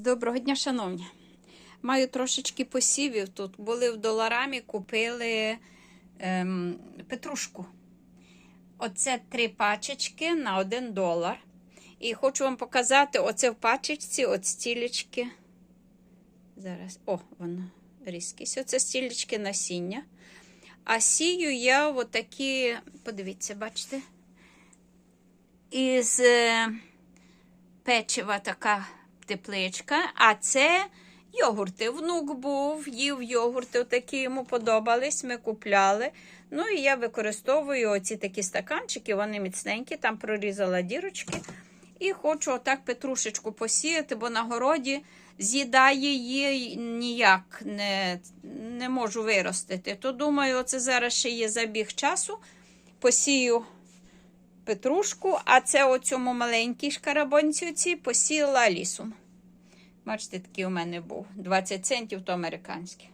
Доброго дня, шановні. Маю трошечки посівів тут. Були в доларамі, купили ем, петрушку. Оце три пачечки на один долар. І хочу вам показати оце в пачечці, от стілечки. Зараз, о, воно різкість. Оце стілечки насіння. А сію я отакі, подивіться, бачите, із е, печива така тепличка, а це йогурти. Внук був, їв йогурти, такі йому подобались, ми купляли. Ну і я використовую оці такі стаканчики, вони міцненькі, там прорізала дірочки. І хочу отак петрушечку посіяти, бо на городі з'їдає її ніяк не, не можу виростити. То думаю, оце зараз ще є забіг часу. Посію петрушку, а це у цьому маленькій шкарабонці посіяла лісом. Бачите, такий у мене був. 20 центів то американський.